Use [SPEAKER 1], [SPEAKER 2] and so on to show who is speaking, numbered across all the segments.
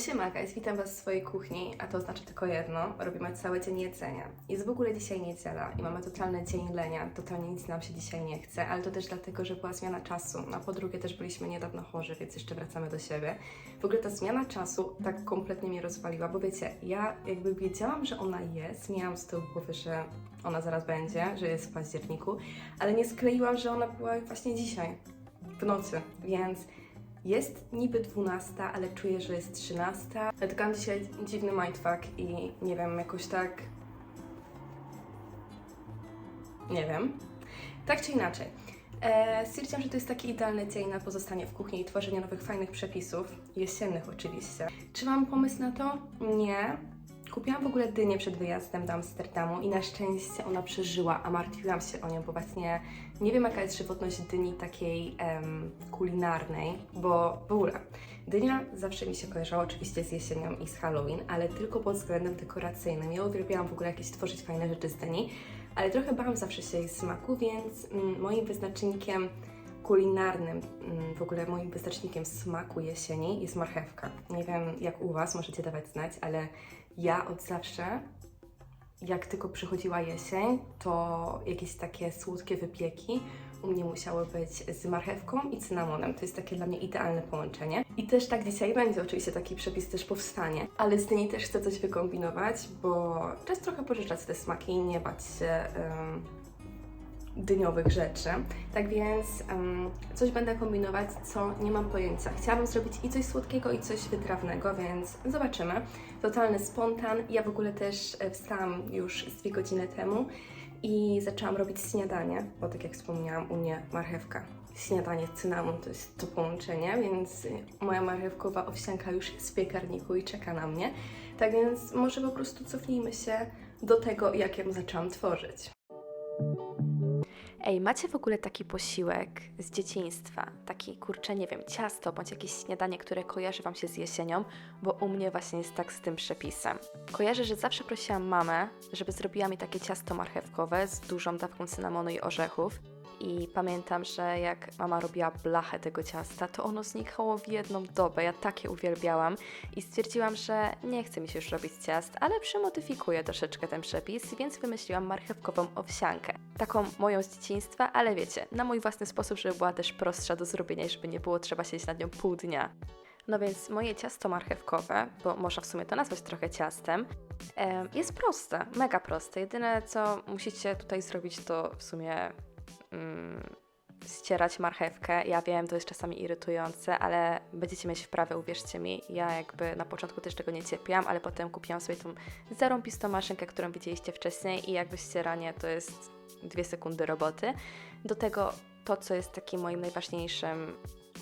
[SPEAKER 1] No siema witam Was w swojej kuchni, a to znaczy tylko jedno, robimy cały dzień jedzenia. Jest w ogóle dzisiaj niedziela i mamy totalny dzień lenia, totalnie nic nam się dzisiaj nie chce, ale to też dlatego, że była zmiana czasu, a po drugie też byliśmy niedawno chorzy, więc jeszcze wracamy do siebie. W ogóle ta zmiana czasu tak kompletnie mnie rozwaliła, bo wiecie, ja jakby wiedziałam, że ona jest, miałam z tyłu głowy, że ona zaraz będzie, że jest w październiku, ale nie skleiłam, że ona była właśnie dzisiaj, w nocy, więc jest niby 12, ale czuję, że jest 13. Dlatego mam dzisiaj dziwny mindfuck i nie wiem, jakoś tak. Nie wiem. Tak czy inaczej. E, stwierdziłam, że to jest taki idealny dzień na pozostanie w kuchni i tworzenie nowych, fajnych przepisów. Jesiennych oczywiście. Czy mam pomysł na to? Nie. Kupiłam w ogóle dynię przed wyjazdem do Amsterdamu i na szczęście ona przeżyła, a martwiłam się o nią, bo właśnie nie wiem jaka jest żywotność dyni takiej em, kulinarnej, bo w ogóle dynia zawsze mi się kojarzyła oczywiście z jesienią i z Halloween, ale tylko pod względem dekoracyjnym. Ja uwielbiałam w ogóle jakieś tworzyć fajne rzeczy z dyni, ale trochę bałam zawsze się jej smaku, więc mm, moim wyznacznikiem kulinarnym, mm, w ogóle moim wyznacznikiem smaku jesieni jest marchewka. Nie wiem jak u Was, możecie dawać znać, ale ja od zawsze, jak tylko przychodziła jesień, to jakieś takie słodkie wypieki u mnie musiały być z marchewką i cynamonem. To jest takie dla mnie idealne połączenie. I też tak dzisiaj będzie, oczywiście taki przepis też powstanie. Ale z dyni też chcę coś wykombinować, bo czas trochę pożyczać te smaki i nie bać się dyniowych rzeczy. Tak więc em, coś będę kombinować, co nie mam pojęcia. Chciałabym zrobić i coś słodkiego, i coś wytrawnego, więc zobaczymy. Totalny spontan. Ja w ogóle też e, wstałam już z dwie godziny temu i zaczęłam robić śniadanie, bo tak jak wspomniałam, u mnie marchewka. Śniadanie, cynamon to jest to połączenie, więc moja marchewkowa owsianka już jest w piekarniku i czeka na mnie. Tak więc może po prostu cofnijmy się do tego, jak ją zaczęłam tworzyć.
[SPEAKER 2] Ej, macie w ogóle taki posiłek z dzieciństwa? Taki, kurczę, nie wiem, ciasto bądź jakieś śniadanie, które kojarzy Wam się z jesienią? Bo u mnie właśnie jest tak z tym przepisem. Kojarzę, że zawsze prosiłam mamę, żeby zrobiła mi takie ciasto marchewkowe z dużą dawką cynamonu i orzechów. I pamiętam, że jak mama robiła blachę tego ciasta, to ono znikało w jedną dobę. Ja takie uwielbiałam i stwierdziłam, że nie chce mi się już robić ciast, ale przymodyfikuję troszeczkę ten przepis, więc wymyśliłam marchewkową owsiankę. Taką moją z dzieciństwa, ale wiecie, na mój własny sposób, żeby była też prostsza do zrobienia i żeby nie było trzeba siedzieć nad nią pół dnia. No więc moje ciasto marchewkowe, bo można w sumie to nazwać trochę ciastem, em, jest proste, mega proste. Jedyne co musicie tutaj zrobić to w sumie mm, ścierać marchewkę. Ja wiem, to jest czasami irytujące, ale będziecie mieć wprawę, uwierzcie mi. Ja jakby na początku też tego nie cierpiałam, ale potem kupiłam sobie tą zarąbistą maszynkę, którą widzieliście wcześniej i jakby ścieranie to jest dwie sekundy roboty. Do tego to, co jest takim moim najważniejszym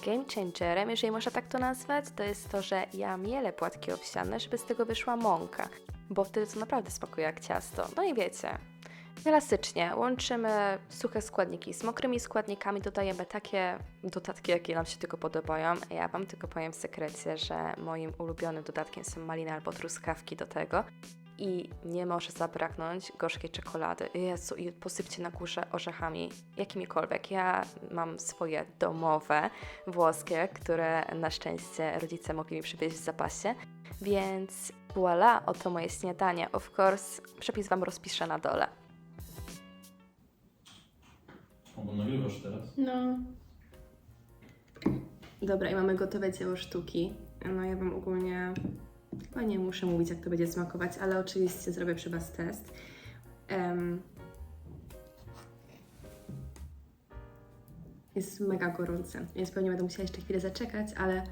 [SPEAKER 2] game changerem, jeżeli można tak to nazwać, to jest to, że ja mielę płatki owsiane, żeby z tego wyszła mąka, bo wtedy to naprawdę smakuje jak ciasto. No i wiecie, Klasycznie łączymy suche składniki z mokrymi składnikami, dodajemy takie dodatki, jakie nam się tylko podobają. Ja Wam tylko powiem w sekrecie, że moim ulubionym dodatkiem są maliny albo truskawki do tego. I nie może zabraknąć gorzkiej czekolady. Jezu, i posypcie na górze orzechami, jakimikolwiek. Ja mam swoje domowe, włoskie, które na szczęście rodzice mogli mi przywieźć w zapasie. Więc voila, oto moje śniadanie. Of course, przepis Wam rozpiszę na dole.
[SPEAKER 3] O, bo nagrywasz teraz.
[SPEAKER 1] No. Dobra, i mamy gotowe dzieło sztuki. No ja Wam ogólnie chyba nie muszę mówić, jak to będzie smakować, ale oczywiście zrobię przy Was test. Em, jest mega gorące, więc pewnie będę musiała jeszcze chwilę zaczekać, ale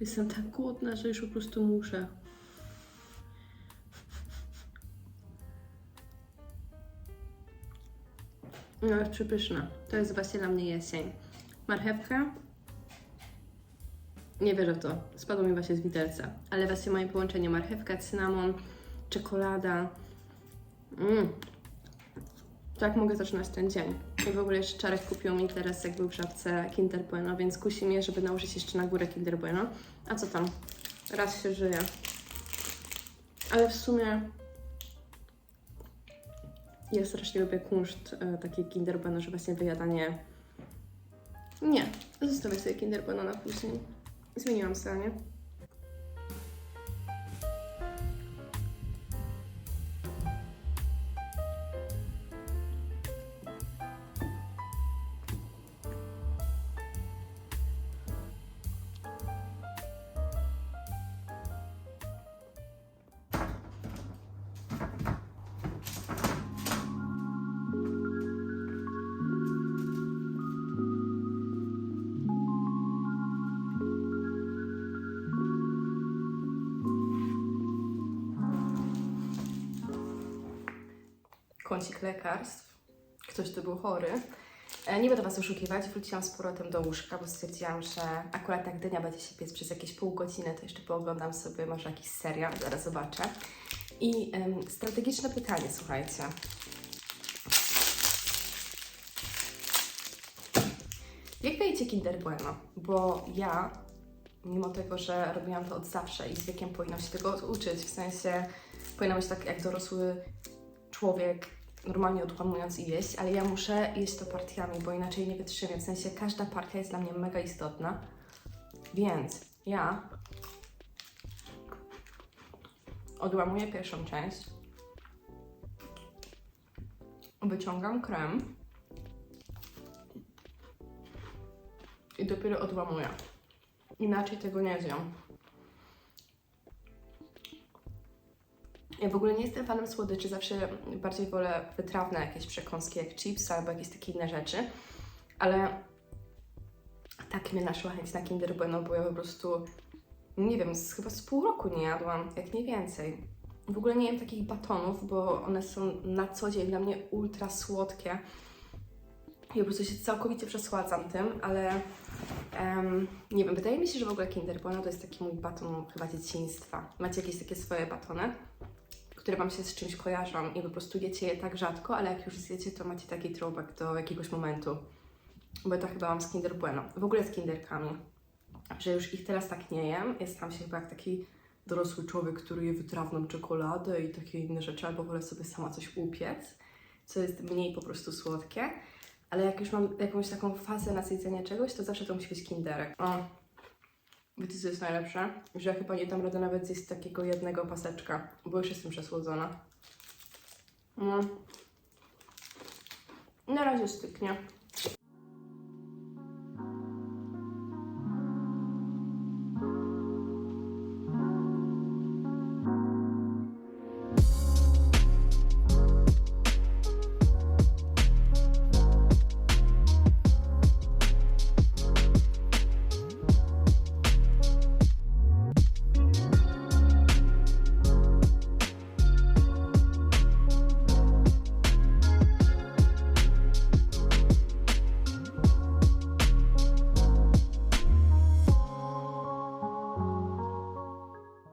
[SPEAKER 1] jestem tak głodna, że już po prostu muszę. No jest przepyszne. To jest właśnie dla mnie jesień. Marchewka. Nie wierzę w to. Spadło mi właśnie z widelca. Ale właśnie moje połączenie marchewka, cynamon, czekolada. Mm. Tak mogę zaczynać ten dzień. I w ogóle jeszcze Czarek kupił mi teraz, jak był w żabce Kinder Bueno, więc kusi mnie, żeby nałożyć jeszcze na górę Kinder Bueno. A co tam? Raz się żyje. Ale w sumie ja strasznie lubię kunszt e, taki Kinder Bueno, że właśnie wyjadanie... Nie, zostawię sobie Kinder Bueno na później. Zmieniłam zdanie. Kącik lekarstw. Ktoś tu był chory. E, Nie będę Was oszukiwać, wróciłam z powrotem do łóżka, bo stwierdziłam, że akurat jak dynia będzie się piec przez jakieś pół godziny, to jeszcze pooglądam sobie może jakiś serial, zaraz zobaczę. I em, strategiczne pytanie, słuchajcie. Jak dajecie Kinder Bueno? Bo ja, mimo tego, że robiłam to od zawsze i z wiekiem powinnam się tego uczyć, w sensie powinnam być tak jak dorosły człowiek, normalnie odłamując i jeść, ale ja muszę jeść to partiami, bo inaczej nie wytrzymię. W sensie każda partia jest dla mnie mega istotna. Więc ja odłamuję pierwszą część, wyciągam krem i dopiero odłamuję. Inaczej tego nie zjem. Ja w ogóle nie jestem fanem słodyczy, zawsze bardziej wolę wytrawne jakieś przekąski jak chips albo jakieś takie inne rzeczy, ale tak mnie naszła chęć na Kinder Bueno, bo ja po prostu, nie wiem, z, chyba z pół roku nie jadłam, jak nie więcej. W ogóle nie jem takich batonów, bo one są na co dzień dla mnie ultra słodkie. I po prostu się całkowicie przesładzam tym, ale em, nie wiem, wydaje mi się, że w ogóle Kinder Bueno to jest taki mój baton chyba dzieciństwa. Macie jakieś takie swoje batony? Które Wam się z czymś kojarzą i po prostu jecie je tak rzadko, ale jak już zjecie, to macie taki throwback do jakiegoś momentu. Bo to chyba mam z Kinder Bueno. W ogóle z Kinderkami. Że już ich teraz tak nie jem. Jest się chyba jak taki dorosły człowiek, który je wytrawną czekoladę i takie inne rzeczy, albo wolę sobie sama coś upiec, co jest mniej po prostu słodkie. Ale jak już mam jakąś taką fazę na zjedzenie czegoś, to zawsze to musi być kinderek. O, Wiecie, co jest najlepsze? Że ja chyba nie dam rady nawet zjeść takiego jednego paseczka, bo już jestem przesłodzona. No. Na razie styknie.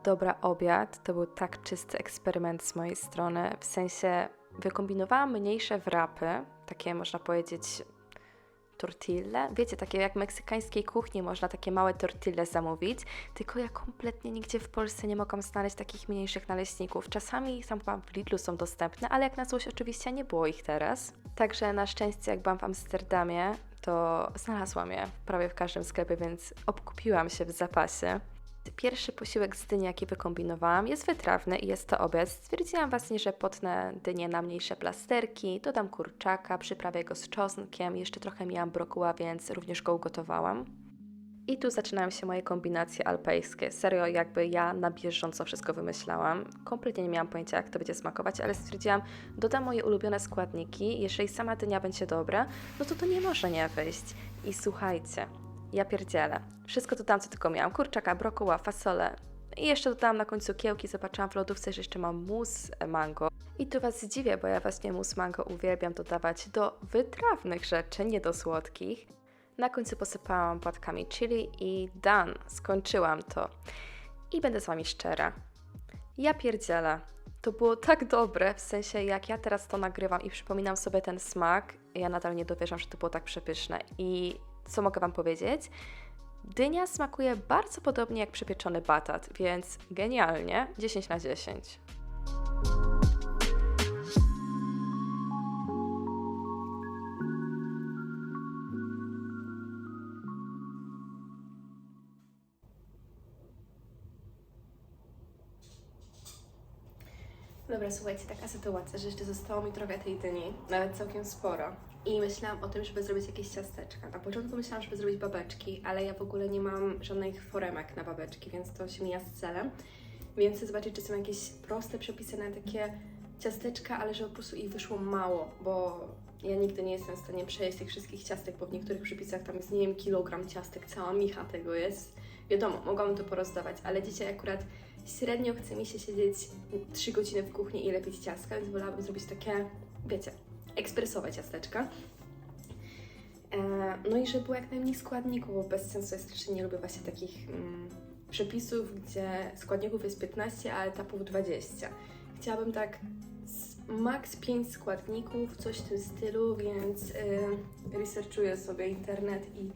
[SPEAKER 2] Dobra, obiad to był tak czysty eksperyment z mojej strony. W sensie wykombinowałam mniejsze wrapy, takie można powiedzieć tortille. Wiecie, takie jak w meksykańskiej kuchni można takie małe tortille zamówić, tylko ja kompletnie nigdzie w Polsce nie mogłam znaleźć takich mniejszych naleśników. Czasami chyba w Lidlu są dostępne, ale jak na złość oczywiście nie było ich teraz. Także na szczęście jak byłam w Amsterdamie, to znalazłam je prawie w każdym sklepie, więc obkupiłam się w zapasie. Pierwszy posiłek z dyni, jaki wykombinowałam, jest wytrawny i jest to obiad. Stwierdziłam właśnie, że potnę dynię na mniejsze plasterki, dodam kurczaka, przyprawię go z czosnkiem, jeszcze trochę miałam brokuła, więc również go ugotowałam. I tu zaczynają się moje kombinacje alpejskie. Serio, jakby ja na bieżąco wszystko wymyślałam. Kompletnie nie miałam pojęcia, jak to będzie smakować, ale stwierdziłam, dodam moje ulubione składniki. Jeżeli sama dynia będzie dobra, no to to nie może nie wyjść. I słuchajcie, ja pierdzielę. Wszystko dodałam, co tylko miałam. Kurczaka, brokuła, fasolę. I jeszcze dodałam na końcu kiełki. Zobaczyłam w lodówce, że jeszcze mam mus mango. I tu Was zdziwię, bo ja właśnie mus mango uwielbiam dodawać do wytrawnych rzeczy, nie do słodkich. Na końcu posypałam płatkami chili i done. Skończyłam to. I będę z Wami szczera. Ja pierdzielę. To było tak dobre, w sensie jak ja teraz to nagrywam i przypominam sobie ten smak, ja nadal nie dowierzam, że to było tak przepyszne. I co mogę Wam powiedzieć? Dynia smakuje bardzo podobnie jak przypieczony batat, więc genialnie, 10 na 10.
[SPEAKER 1] Dobra, słuchajcie, taka sytuacja, że jeszcze zostało mi trochę tej dyni, nawet całkiem sporo. I myślałam o tym, żeby zrobić jakieś ciasteczka. Na początku myślałam, żeby zrobić babeczki, ale ja w ogóle nie mam żadnych foremek na babeczki, więc to się mija z celem. Więc chcę zobaczyć, czy są jakieś proste przepisy na takie ciasteczka, ale że po prostu ich wyszło mało, bo ja nigdy nie jestem w stanie przejść tych wszystkich ciastek, bo w niektórych przepisach tam jest, nie wiem, kilogram ciastek, cała micha tego jest. Wiadomo, mogłam to porozdawać, ale dzisiaj akurat średnio chce mi się siedzieć 3 godziny w kuchni i lepić ciastka, więc wolałabym zrobić takie wiecie, ekspresowe ciasteczka. E, No i żeby było jak najmniej składników, bo bez sensu jest strasznie nie lubię właśnie takich mm, przepisów, gdzie składników jest 15, a etapów 20. Chciałabym tak maks 5 składników, coś w tym stylu, więc y, researchuję sobie internet i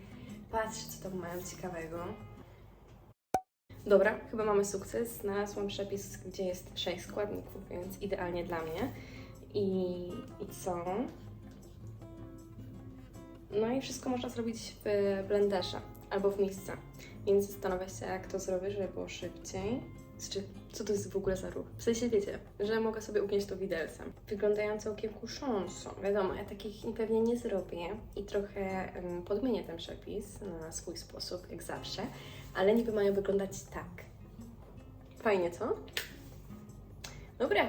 [SPEAKER 1] patrzę, co tam mają ciekawego. Dobra, chyba mamy sukces. Znalazłam przepis, gdzie jest 6 składników, więc idealnie dla mnie. I, i co? No i wszystko można zrobić w blenderze albo w misce. Więc zastanawiam się, jak to zrobić, żeby było szybciej. Znaczy, co to jest w ogóle za ruch? W sensie wiecie, że mogę sobie ugnieść to widelcem. Wyglądają całkiem kusząco. Wiadomo, ja takich pewnie nie zrobię i trochę podmienię ten przepis na swój sposób, jak zawsze, ale niby mają wyglądać tak. Fajnie, co? Dobra,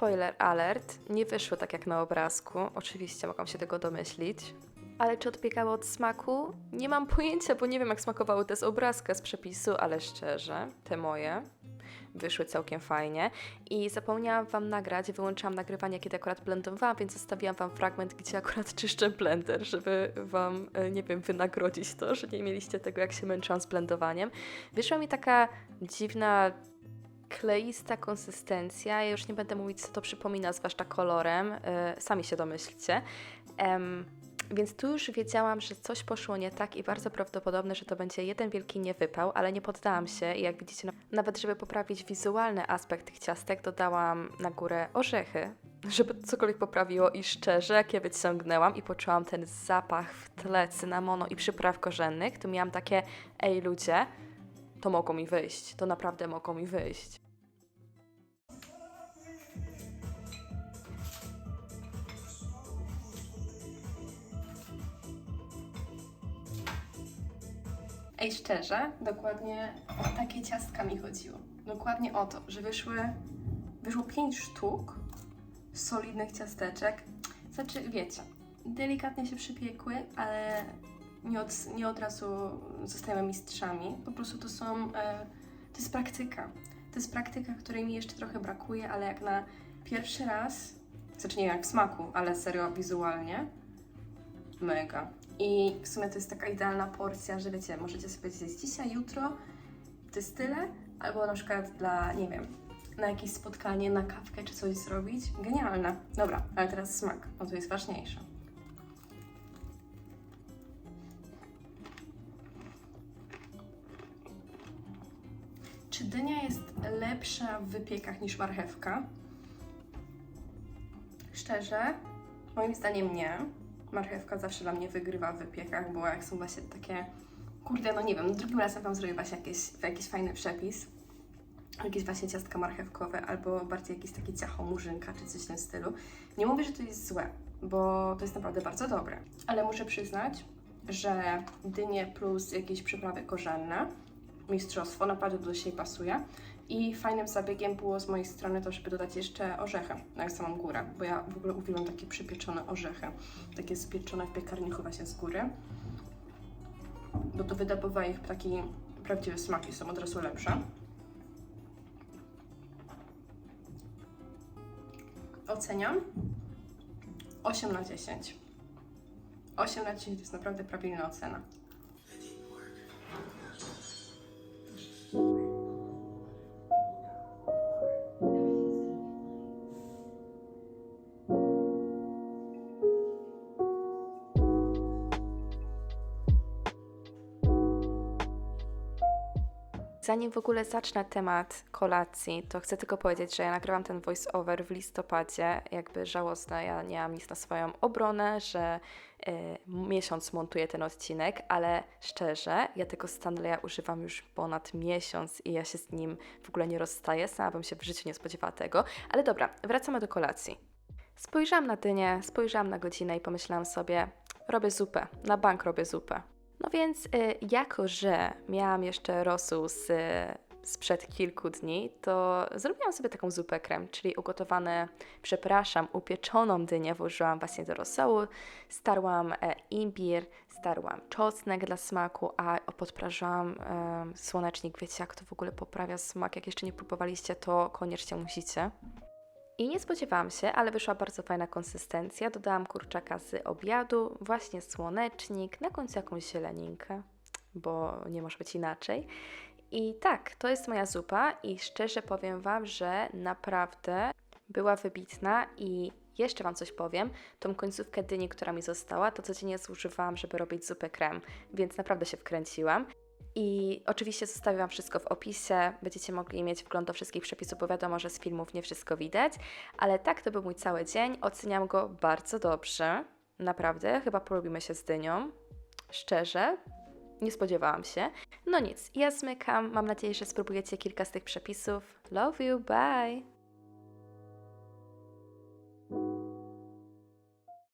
[SPEAKER 2] Spoiler alert, nie wyszło tak jak na obrazku, oczywiście mogłam się tego domyślić. Ale czy odbiegało od smaku? Nie mam pojęcia, bo nie wiem jak smakowały te z obrazka, z przepisu, ale szczerze, te moje wyszły całkiem fajnie. I zapomniałam Wam nagrać, wyłączyłam nagrywanie, kiedy akurat blendowałam, więc zostawiłam Wam fragment, gdzie akurat czyszczę blender, żeby Wam, e, nie wiem, wynagrodzić to, że nie mieliście tego, jak się męczyłam z blendowaniem. Wyszła mi taka dziwna kleista konsystencja. Ja już nie będę mówić, co to przypomina, zwłaszcza kolorem. e, sami się domyślcie. Em, więc tu już wiedziałam, że coś poszło nie tak i bardzo prawdopodobne, że to będzie jeden wielki niewypał, ale nie poddałam się i jak widzicie, no, nawet żeby poprawić wizualny aspekt tych ciastek, dodałam na górę orzechy, żeby to cokolwiek poprawiło i szczerze, jak je wyciągnęłam i poczułam ten zapach w tle cynamonu i przypraw korzennych, to miałam takie, ej ludzie, to mogło mi wyjść, to naprawdę mogło mi wyjść.
[SPEAKER 1] Ej, szczerze, dokładnie o takie ciastka mi chodziło. Dokładnie o to, że wyszły, wyszło 5 sztuk solidnych ciasteczek. Znaczy, wiecie, delikatnie się przypiekły, ale nie od, nie od razu zostajemy mistrzami. Po prostu to są, e, to jest praktyka. To jest praktyka, której mi jeszcze trochę brakuje, ale jak na pierwszy raz, znaczy nie jak w smaku, ale serio wizualnie, mega. I w sumie to jest taka idealna porcja, że wiecie, możecie sobie zjeść dzisiaj, jutro, to jest tyle, albo na przykład dla, nie wiem, na jakieś spotkanie, na kawkę czy coś zrobić. Genialne. Dobra, ale teraz smak, bo to jest ważniejsze. Czy dynia jest lepsza w wypiekach niż marchewka? Szczerze, moim zdaniem nie. Marchewka zawsze dla mnie wygrywa w wypiekach, bo jak są właśnie takie, kurde, no nie wiem, drugim razem Wam zrobię właśnie jakiś, jakiś fajny przepis, jakieś właśnie ciastka marchewkowe, albo bardziej jakieś takie ciacho murzynka, czy coś w tym stylu. Nie mówię, że to jest złe, bo to jest naprawdę bardzo dobre, ale muszę przyznać, że dynie plus jakieś przyprawy korzenne, mistrzostwo, naprawdę do siebie pasuje. I fajnym zabiegiem było z mojej strony to, żeby dodać jeszcze orzechy na samą górę, bo ja w ogóle uwielbiam takie przypieczone orzechy, takie spieczone w piekarniku właśnie z góry, bo to wydobywa ich taki prawdziwy smak i są od razu lepsze. Oceniam 8 na 10. 8 na 10 to jest naprawdę prawilna ocena.
[SPEAKER 2] Zanim w ogóle zacznę temat kolacji, to chcę tylko powiedzieć, że ja nagrywam ten voice over w listopadzie. Jakby żałosne, ja nie mam nic na swoją obronę, że y, miesiąc montuję ten odcinek, ale szczerze, ja tego Stanleya używam już ponad miesiąc i ja się z nim w ogóle nie rozstaję. Sama bym się w życiu nie spodziewała tego. Ale dobra, wracamy do kolacji. Spojrzałam na dynię, spojrzałam na godzinę i pomyślałam sobie, robię zupę, na bank robię zupę. No więc, y, jako że miałam jeszcze rosół z, sprzed kilku dni, to zrobiłam sobie taką zupę krem, czyli ugotowane, przepraszam, upieczoną dynię włożyłam właśnie do rosołu, starłam e, imbir, starłam czosnek dla smaku, a podprażałam słonecznik. Wiecie, jak to w ogóle poprawia smak? Jak jeszcze nie próbowaliście, to koniecznie musicie.
[SPEAKER 1] I nie spodziewałam się, ale wyszła bardzo fajna konsystencja. Dodałam kurczaka z obiadu, właśnie słonecznik, na końcu jakąś zieleninkę, bo nie może być inaczej. I tak, to jest moja zupa i szczerze powiem Wam, że naprawdę była wybitna i jeszcze Wam coś powiem, tą końcówkę dyni, która mi została, to codziennie zużywałam, żeby robić zupę krem, więc naprawdę się wkręciłam. I oczywiście zostawię Wam wszystko w opisie, będziecie mogli mieć wgląd do wszystkich przepisów, bo wiadomo, że z filmów nie wszystko widać, ale tak, to był mój cały dzień, oceniam go bardzo dobrze, naprawdę, chyba polubimy się z dynią, szczerze, nie spodziewałam się. No nic, ja zmykam, mam nadzieję, że spróbujecie kilka z tych przepisów. Love you, bye!